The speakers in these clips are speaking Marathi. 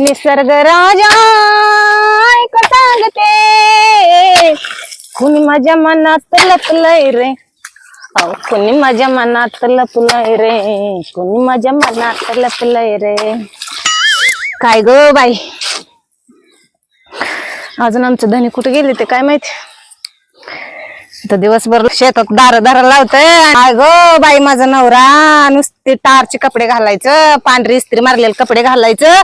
निसर्ग राजा ऐक सांगते. कुणी माझ्या मनात लपलंय रे? अहो, कुणी माझ्या मनात लपलंय रे? कुणी माझ्या मनात लपलंय रे? काय ग बाई? अजून आमचं धनी कुठे गेले ते काय माहिती? तर दिवसभर शेतात दार दार लावतय. काय ग बाई माझा नवरा नुसते टारचे कपडे घालायचं पांढरी इस्त्री मारलेले कपडे घालायचं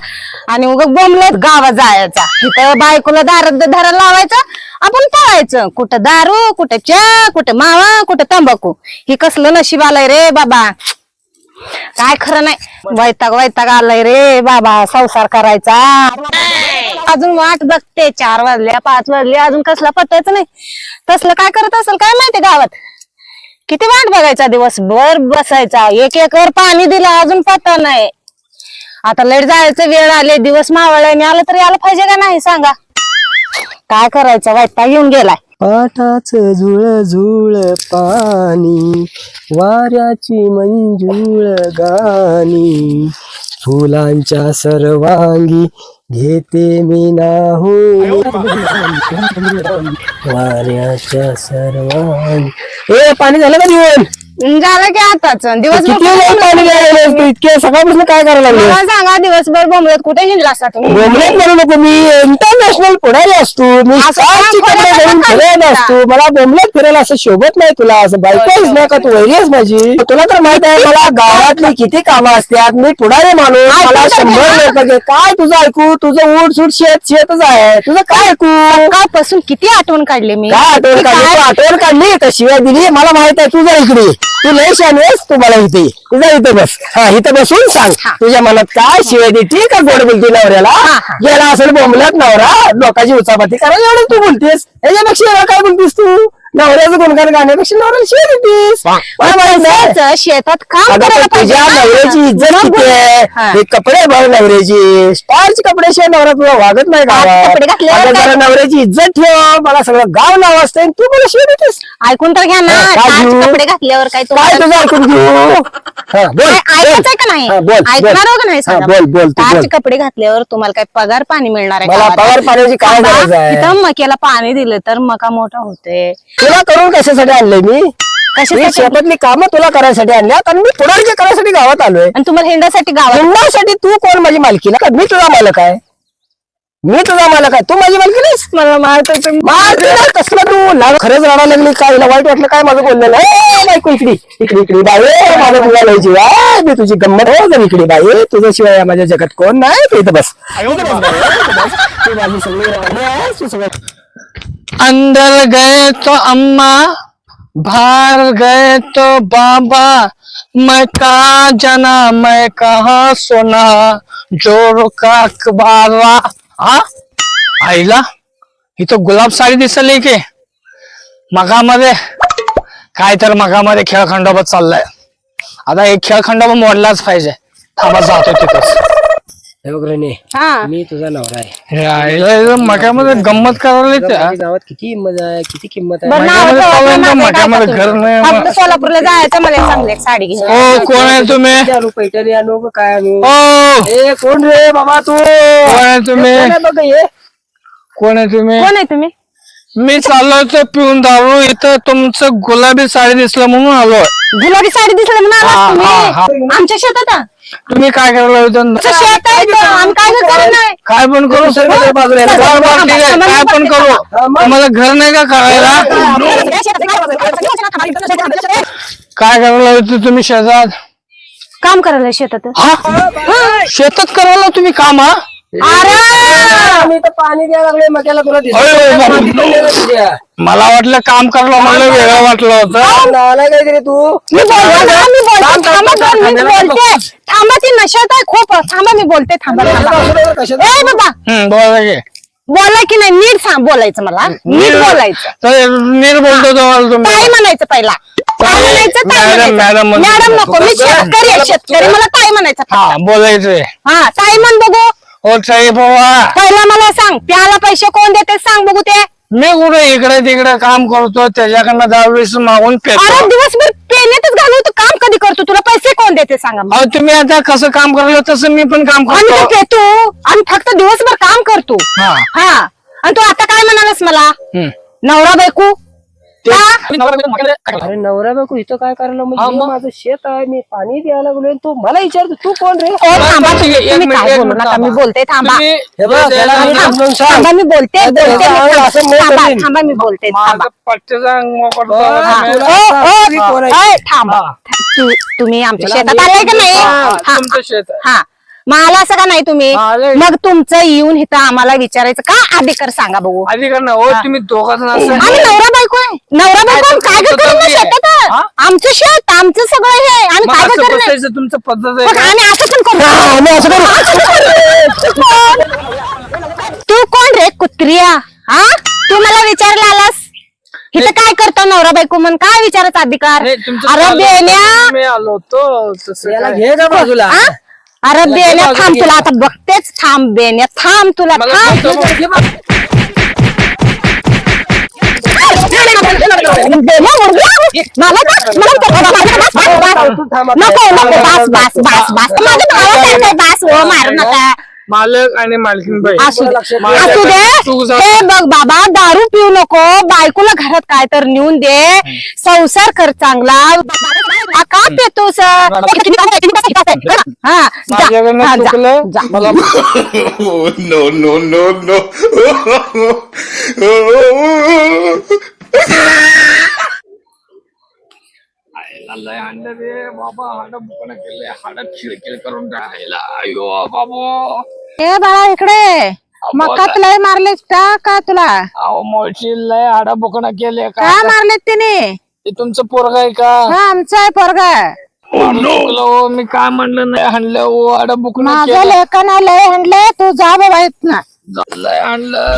आणि उग बोंबलत गावा जायचा. इथं बायकोला दार दारा लावायचं आपण पळायचं. कुठं दारू कुठं चा कुठं मावा कुठं तंबाखू. ही कसलं नशीब आलंय रे बाबा. काय खरं नाही. वैताग वैताग आलाय रे बाबा. संसार करायचा. अजून वाट बघते. चार वाजल्या पाच वाजल्या अजून कसला पत्ताच नाही. तसलं काय करत असेल काय माहिती गावात? किती वाट बघायचा दिवसभर बसायचा. एक एकर पाणी दिलं अजून पत्ता नाही. आता लेट जायचं वेळ आले दिवस मावळ्याने आलं तरी आलं पाहिजे का नाही सांगा. काय करायचं वाटता येऊन गेलाय. पाटाच झुळ झुळ पाणी वाऱ्याची मंजूळ गाणी फुलांच्या सर्वांगी घेते मी नाहू. वाऱ्याच्या सर्वांगी ए पाणी झालं का दिवस झालं की आताच. दिवसभर किती वेळ पाणी द्यायला तू इतके सकाळपासून काय करायला लागले? मला सांगा दिवसभर बोंबलत कुठे हिंडला असता तुम्ही? बोंबलेत म्हणू नको मी इंटरनॅशनल पुढारी असतो. मी असं कपडे घालून फिरायला? असतो. मला बोंबलेत फिरायला असं शोभत नाही तुला. असं बायको आहेस ना का? तू वैरी आहेस माझी. तुला तर माहीत आहे मला गावातली किती कामं असतात. मी पुढारी माणूस. मला तर शंभर घ्या. लोक. काय तुझं ऐकू? तुझं उठ सूट शेत शेतच आहे. तुझं काय ऐकू? सकाळपासून किती आठवण काढली मी? काय आठवण काढली? तू आठवण काढली का शिवाय दिली. मला माहीत आहे तुझा इकडे तू लय शान आहेस तू मला इथे. तुझा इथं बस हा इथं बसून सांग. तुझ्या मनात काय शिवाय देते का गोड बोलते नवऱ्याला. गेला असेल बोंबलत नवरा लोकांची उचापाती करा एवढं तू बोलतेस याच्यापेक्षा काय बोलतेस तू नवऱ्याचं गुणगान गाण्यापेक्षा नवऱ्याला माहीत नाही. जायचं, शेतात काम करायला पण पाहिजे तुझ्या ना. नवऱ्याची इज्जत मग किती आहे हा. हे कपडे बघ नवऱ्याची स्टारचे कपडे शिवाय नवरा तुला वागत नाही गावात कपडे काय? जरा नवऱ्याची इज्जत ठेव मला सगळं गाव नाव असतं आणि तू मला शिवाय देतेस ऐकून तर घ्या ना हा, काय टाच घेऊ? कपडे घातल्यावर काय काय तुम्हाला तुझं ऐकून घेऊ हा, बोल, काय बोल. ऐकायचंय का नाही हा, बोल, बोल. ऐकणार हो का नाही हा, सांगा बोल बोल तू टाच बोल कपडे घातल्यावर तुम्हाला काय पगार पाणी मिळणार आहे मला गावात? पगार पाण्याची काय गरज आहे इथं मक्याला पाणी दिलं तर मका मोठा होते तुला करून कशासाठी आणलंय मी? मी कशासाठी शेतातली कामं तुला करायसाठी आणल्यात आणि मी पुढारचे करायसाठी गावात आलोय. आणि तुम्हाला हिंडासाठी गावात हिंडासाठी तू कोण माझी मालकी ना मी तुझा मालक आहे. मी तुझा मालक आहे. तू माझी मालकी नाहीस मला माहीत आहे तू- माहीत नाही कसलं तू? लाग खरंच रडायला लागली काय? हिला वाईट वाटलं काय? माझं बोललेलं ए, बायको इकडे इकडे इकडे बाई. ए, माझं तुला लय जीव आहे. मी तुझी गंमत हो जर इकडे बाई. तुझ्याशिवाय या माझ्या जगात कोण नाही? तू इथं बस. तू माझी सगळी राहणी आहेस, तू सगळं अंदर गए तो अम्मा बाहर गए तो बाबा। मैं कहा जना मैं कहा सोना? जोर का अखबारा। हा आईला ही तो गुलाब साडी दिसली की? मगामध्ये काय तर मगामध्ये खेळ खंडोबा चाललाय. आता एक खेळ खंडोबा मोडलाच पाहिजे. थांबा जातो तिथंच. हा मी तुझा नवरा आहे. हे मगामध्ये गंमत करायला तुझं त्या माझ्या गावात किती मजा आहे किती किंमत आहे? बरं, नाव ठेवा, नाव ठेवा घर नाही तुम्ही. सोलापूरला जायचं मला चांगली एक साडी घे ओ कोण आहे तुम्ही? किती आणू पैठणी आणू का काय आणू. ओ! ए कोण रे बाबा तू? कोण आहे तुम्ही? कोण आहे बघ हे? कोण आहे तुम्ही? कोण आहे तुम्ही? मी चाललो होतो पिऊन दारू इथं तुमचं गुलाबी साडी दिसलं म्हणून आलो गुलाबी साडी दिसली म्हणून हा, हा, आमच्या शेतात आ? तुम्ही काय करायला होतं? शेत आहे इथं, आम्ही काय करत नाही. काय पण करू बाजूला. बरं, बरं, ठीक आहे काय? पण करू. तुम्हाला घर नाही का करायला? काय करायला होतं तुम्ही शेतात? काम करायला शेतात. हा? शेतात करायला तुम्ही काम हा? अरे आम्ही तर पाणी द्यायला लागले मक्याला तुला दिसत अरे. बाबा. मला वाटलं काम करायला मला वेगळं वाटलं होतं. नालाय काय रे तू. मी बोलते ना, मी बोलते. थांबा दोन मिनिट बोलते. थांबा ती नशेत आहे खूप. थांबा मी बोलते थांबा थांबा. कशात ए बाबा. हम्म बोला की. बोला की नाही नीट सांग बोलायचं मला. नीट बोलायचं. तर नीट बोलतो तुम्हाला तुम्ही. काय म्हणायचं पहिला. काय म्हणायचं ताई मॅडम, मॅडम म्हणायचं. म्हणतो. मॅडम नको मी शेतकरी आहे शेतकरी. मला काय म्हणायचं हा बोलायचंय. हा ताई म्हण बघू. हो साहेब बाबा पहिला मला सांग प्याला पैसे कोण देते सांग बघू ते. मी कुठे इकडे तिकडे काम करतो त्याच्याकडनं दहा वीस मागून अरे पेतो दिवसभर पेनेतच घालवतो काम कधी करतो? तुला पैसे कोण देते सांगा मला. अहो तुम्ही आता कसं काम करायला तसं मी पण काम आणि करतो. ते तू आणि फक्त दिवसभर काम करतो. हा. हा. आणि तू आता काय म्हणालास मला? हम्म. नवरा बायको? ते-? अरे नवरा बायको इथं काय करायला म्हणजे मग? माझं शेत आहे मी पाणी द्यायला लागलोय. तू मला विचारतो तू कोण रे? ओ, थांबा तुम्ही काय बोलू नका मी. बोलते थांबा. हे बघ, त्याला मी थांबा, समजावून सांग. थांबा मी बोलते मी असं थांबा मी बोलते थांबा. हा, ओ, ओ, थांबा. तू तुम्ही आमच्या शेतात आलाय का नाही? हा, तुमचं शेत आहे. हा. मग आला असं का नाही तुम्ही. मग तुमचं येऊन इथं आम्हाला विचारायचं. का अधिकार सांगा बघू? अधिकार ना हो तुम्ही दोघं जण असं आम्ही नवरा बायको आहे. नवरा बायको. काय. शेतात हा? आमचं शेत आमचं सगळं हे मग काय असं बसायचं तुमचं पद्धत आहे मग का? आम्ही असं पण करू. असं. तू कोण रे? कुत्रिया. हा? तू मला विचारला आलास? इथं काय करतो नवरा बायको म्हणून? काय विचारायचा अधिकार नाही, तुमचं अरे मी आलो होतो तसं याला काय. घे का बाजूला. हा? अरे बाजूला थांब. तुला आता बघतेच थांब बेल्या थांब तुला थांब. नको नको बस बस बस बस. माझं भावासारखं बस हो मारू नका. मालक आणि मालकीन बाई असू दे. असू. हे बघ बाबा दारू पिऊ नको बायकोला घरात काय तर नेऊन दे. संसार कर चांगला. आ, का पितोस हा जा, माझ्याकडनं हा, जा, चुकलं? जा. मला Oh, no, no, no, no. लय आणलं रे बाबा हाड केले हाड खिळखिळ करून राहिला अयो बाबो ए बाळा इकडे मकात लय मारले का तुला अहो मोठी लय हाड बुकणं केले का का मारले तिने ते तुमचं पोरग आहे का हा आमचा आहे पोरगा माझं चुकलं हो, मी काय म्हणलं नाही हाणलं हो हाड बुकणं माझं केलं लेखन लय हंडले तू जा बाबा इथनं लय आणलं.